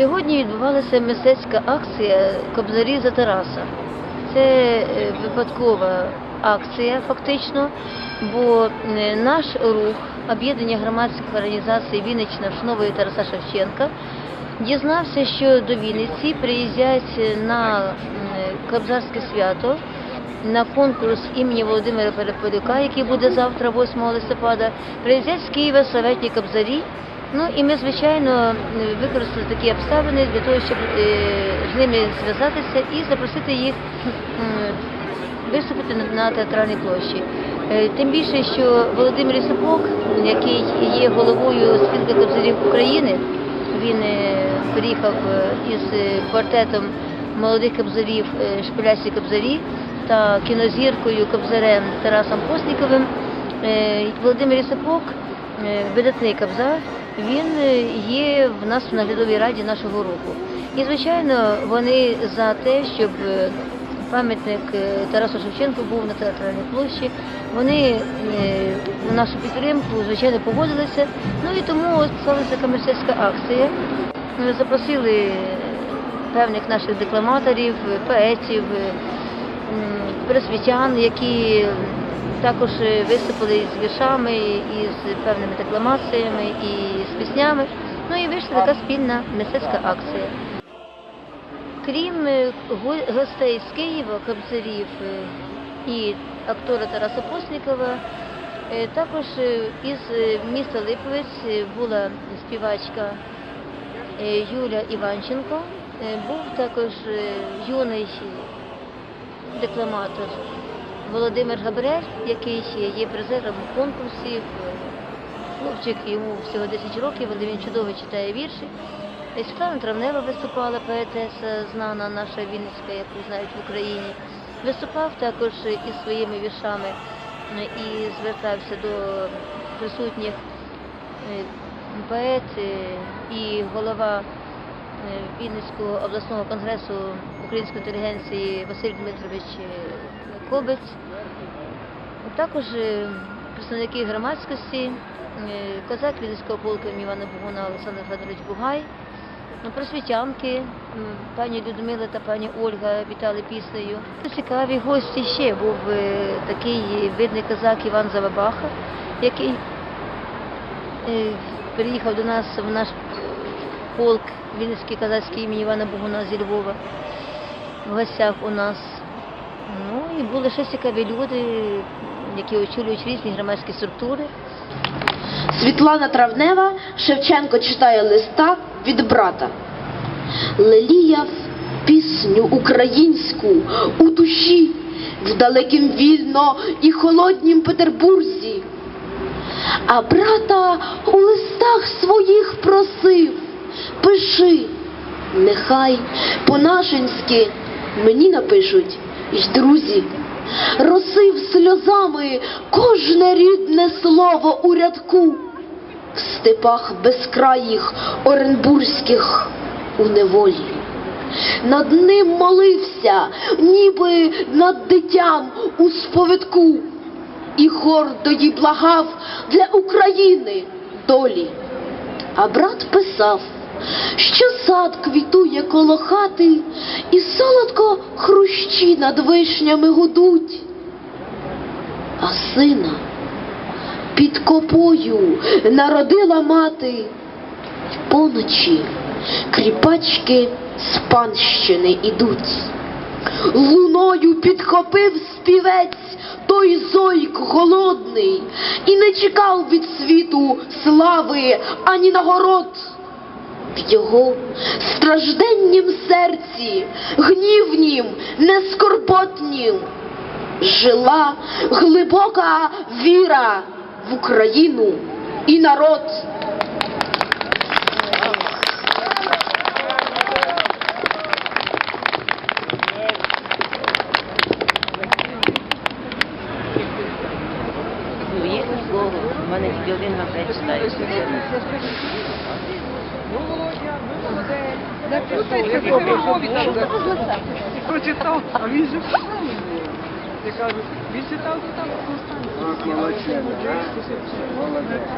Сьогодні відбувалася мистецька акція Кобзарі за Тараса. Це е, випадкова акція, фактично, бо е, наш рух, об'єднання громадських організацій Вінниччина вшановує Тараса Шевченка, дізнався, що до Вінниці приїздять на м, Кобзарське свято на конкурс імені Володимира Перепелюка, який буде завтра, 8 листопада. Приїздять з Києва славетні кобзарі. Ну і ми, звичайно, використали такі обставини для того, щоб е, з ними зв'язатися і запросити їх виступити на- театральній площі. Е, Тим більше, що Володимир Ісапок, який є головою спілки кобзарів України, він е, приїхав е, із е, квартетом молодих кобзарів е, Шпилясі кобзарі та кінозіркою кобзарем Тарасом Постніковим. Е, Володимир Ісапок, е, видатний кобзар, він е, є в нас в наглядовій раді нашого руху. І, звичайно, вони за те, щоб е, пам'ятник е, Тарасу Шевченку був на театральній площі. Вони е, на нашу підтримку, звичайно, погодилися. Ну і тому сталася така акція. Запросили певних наших декламаторів, поетів, е, просвітян, які також е, виступили з віршами, і з певними декламаціями, і з піснями. Ну і вийшла така спільна мистецька акція. Крім е, гостей з Києва, кобзарів е, і актора Тараса Постнікова, е, також із міста Липовець була співачка Юля Іванченко, був також юний декламатор Володимир Габрель, який є призером конкурсів. Хлопчик йому всього 10 років, але він чудово читає вірші. Світлана Травнева виступала, поетеса, знана наша Вінницька, яку знають в Україні. Виступав також із своїми віршами і звертався до присутніх е, поет е, і голова е, Вінницького обласного конгресу української інтелігенції Василь Дмитрович е, Кобець. Також е, представники громадськості, е, козак Вінницького полку Івана Богуна Олександр Федорович Бугай, ну, просвітянки, пані Людмила та пані Ольга вітали піснею. Цікаві гості ще був такий видний козак Іван Завабаха, який приїхав до нас в наш полк Вінницький козацький імені Івана Богуна зі Львова в гостях у нас. Ну і були ще цікаві люди, які очолюють різні громадські структури. Світлана Травнева Шевченко читає листа від брата. Леліяв пісню українську у душі в далекім вільно і холоднім Петербурзі. А брата у листах своїх просив, пиши, нехай по-нашенськи мені напишуть й друзі. Росив сльозами кожне рідне слово у рядку в степах безкраїх оренбурзьких у неволі. Над ним молився, ніби над дитям у сповідку, і гордо їй благав для України долі. А брат писав, що сад квітує коло хати, і солодко хрущі над вишнями гудуть. А сина під копою народила мати. Поночі кріпачки з панщини ідуть. Луною підхопив співець той зойк голодний і не чекав від світу слави ані нагород. В його стражденнім серці, гнівнім, нескорботнім, жила глибока віра в Україну і народ. Ну, їх нікого. Да пишите, какой вы помните. И прочитал, а вижу, я кажу, він читав, то там останній. Молодець. Молодець. Молодець.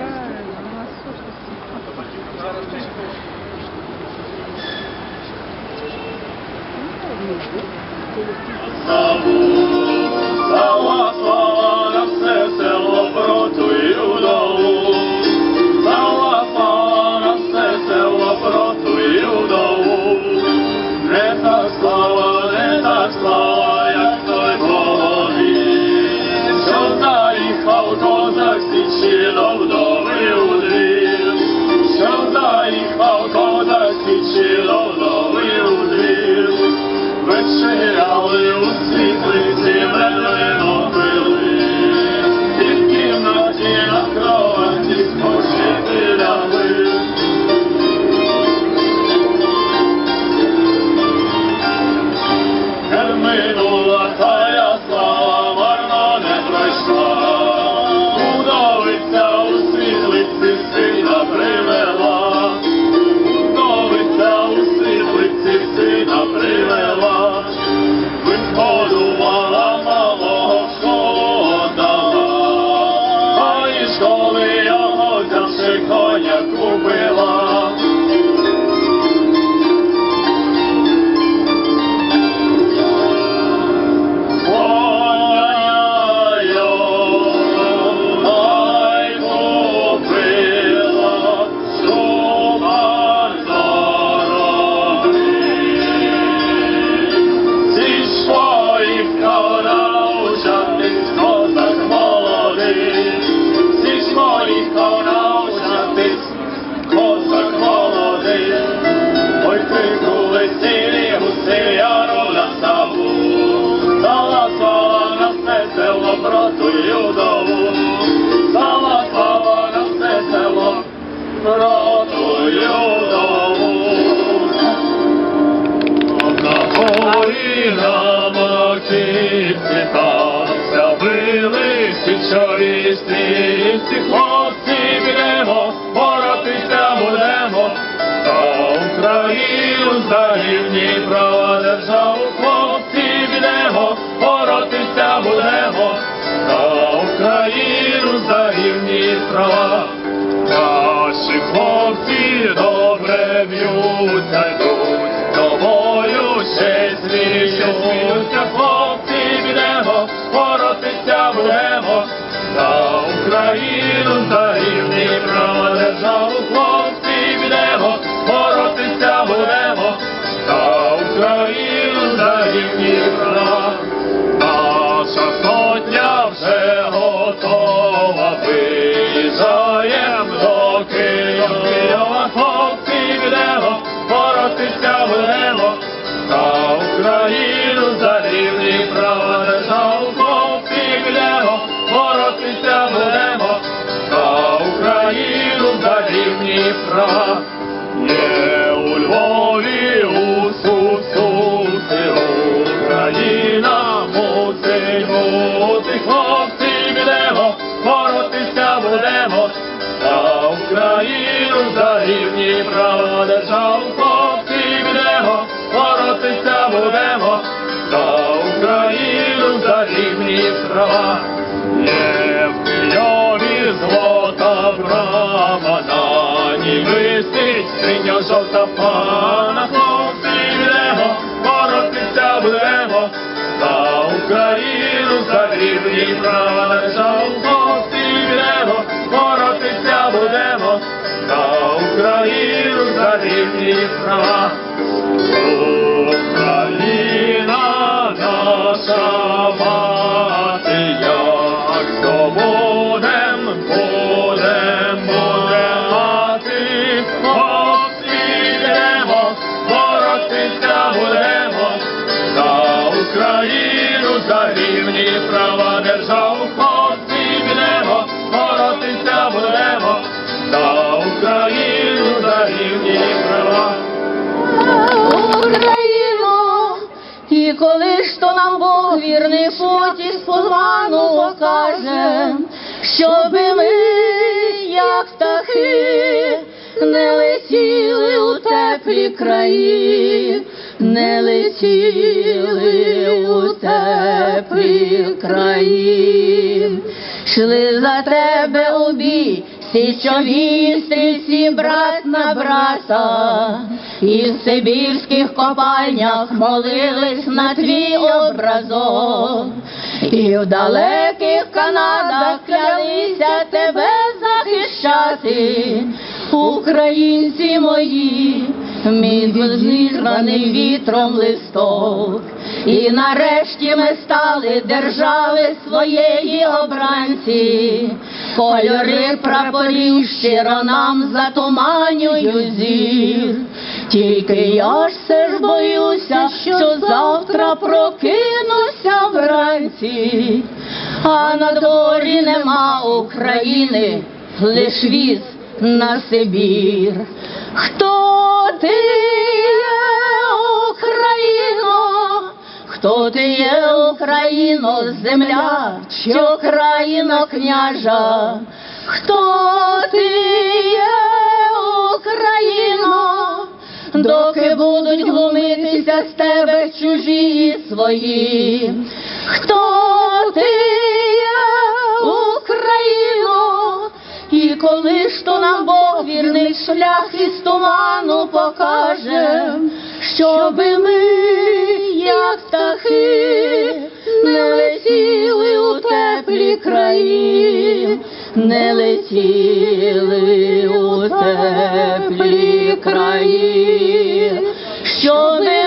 Молодець. Били січові стрільці, хлопці підемо, боротися будемо, за Україну, за рівні права державу, хлопці підемо, боротися будемо, Україну, за рівні права. Наші хлопці добре б'ються, йдуть тобою ще сміються, рівні. Є у Львові у Сусуці Україна мусить бути, хлопці підемо, боротися будемо, за Україну, за рівні права державу, хлопці підемо, боротися будемо, за Україну, за рівні права. Є висить синьо жовта пана, хлопці підемо, боротися будемо, за Україну, за права державу, хлопці підемо, боротися будемо, за Україну, за рівні права. Україна наша права державу, підемо, боротися будемо, за Україну, за рівні права. Україно, і коли ж то нам Бог вірний путь із позвану каже, щоби ми, як птахи, не летіли у теплі краї, не летіли у теплі краї, шли за тебе у бій, Січові стрільці брат на брата, і в сибірських копальнях молились на твій образок, і в далеких Канадах клялися тебе захищати, українці мої, мій зіграний вітром листок. І нарешті ми стали держави своєї обранці, кольори прапорів щиро нам затуманюють зір. Тільки я ж все ж боюся, що завтра прокинуся вранці, а на дворі нема України, лиш віз на Сибір. Хто ти є, Україно? Хто ти є, Україно, земля, що країна княжа? Хто ти є, Україно? Доки будуть глумитися з тебе чужі свої? Хто ти вірний шлях із туману покаже, щоби ми, як птахи, не летіли у теплі краї, не летіли у теплі краї, щоби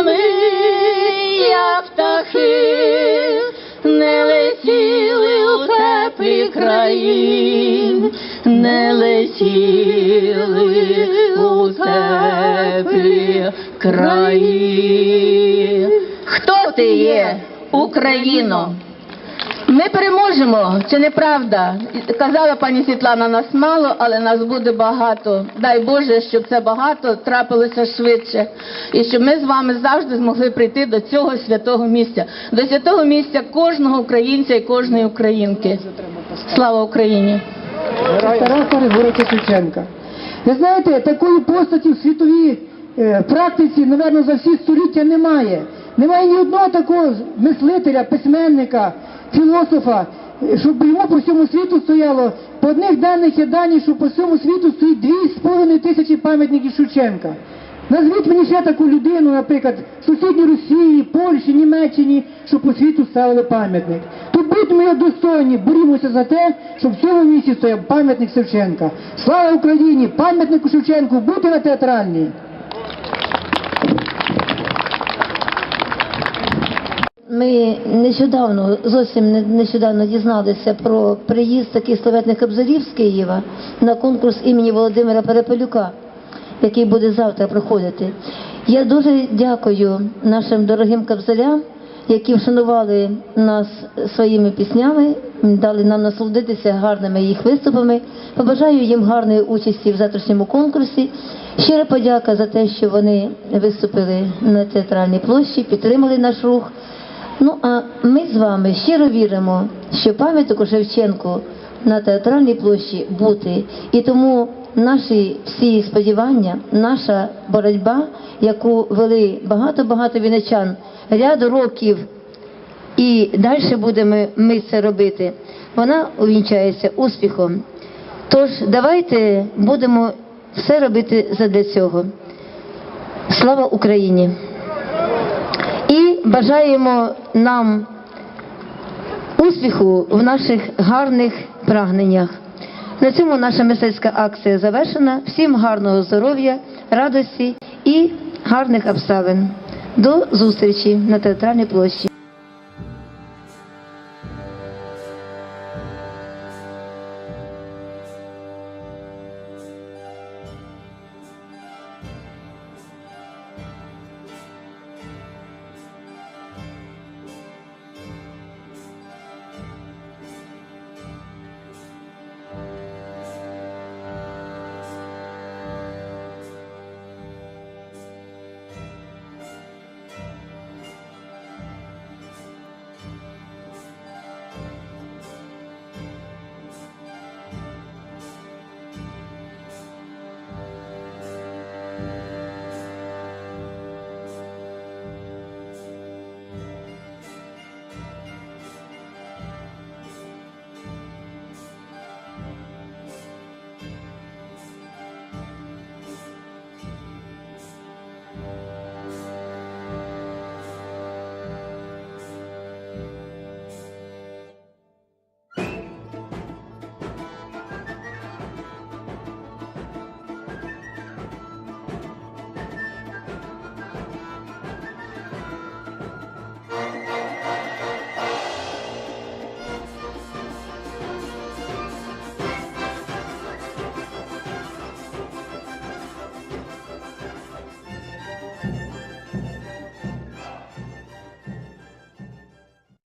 у теплі краї, не летіли у теплі краї. Хто ти є, Україно? Ми переможемо, чи не правда? Казала пані Світлана, нас мало, але нас буде багато. Дай Боже, щоб це багато трапилося швидше. І щоб ми з вами завжди змогли прийти до цього святого місця, до святого місця кожного українця і кожної українки. Слава Україні! Тараса Григоровича Шевченка. Ви знаєте, такої постаті в світовій е, практиці, напевно, за всі століття немає. Немає ні одного такого мислителя, письменника, філософа, щоб йому по всьому світу стояло. По одних даних є дані, що по всьому світу стоїть 2,5 тисячі пам'ятників Шевченка. Назвіть мені ще таку людину, наприклад, в сусідній Росії, Польщі, Німеччині, що по світу ставили пам'ятник. Будьмо його достойні, борімося за те, щоб в цьому місці стояв пам'ятник Шевченка. Слава Україні! Пам'ятнику Шевченку бути на театральній! Ми нещодавно, зовсім нещодавно дізналися про приїзд таких славетних обзорів з Києва на конкурс імені Володимира Перепелюка, який буде завтра проходити. Я дуже дякую нашим дорогим кобзарям, які вшанували нас своїми піснями, дали нам насолодитися гарними їх виступами. Побажаю їм гарної участі в завтрашньому конкурсі. Щира подяка за те, що вони виступили на театральній площі, підтримали наш рух. Ну а ми з вами щиро віримо, що пам'яток Шевченку на театральній площі бути. І тому наші всі сподівання, наша боротьба, яку вели багато-багато віничан ряд років, і далі будемо ми це робити, вона увінчається успіхом. Тож давайте будемо все робити задля цього. Слава Україні! І бажаємо нам успіху в наших гарних прагненнях. На цьому наша мистецька акція завершена. Всім гарного здоров'я, радості і гарних обставин. До зустрічі на театральній площі.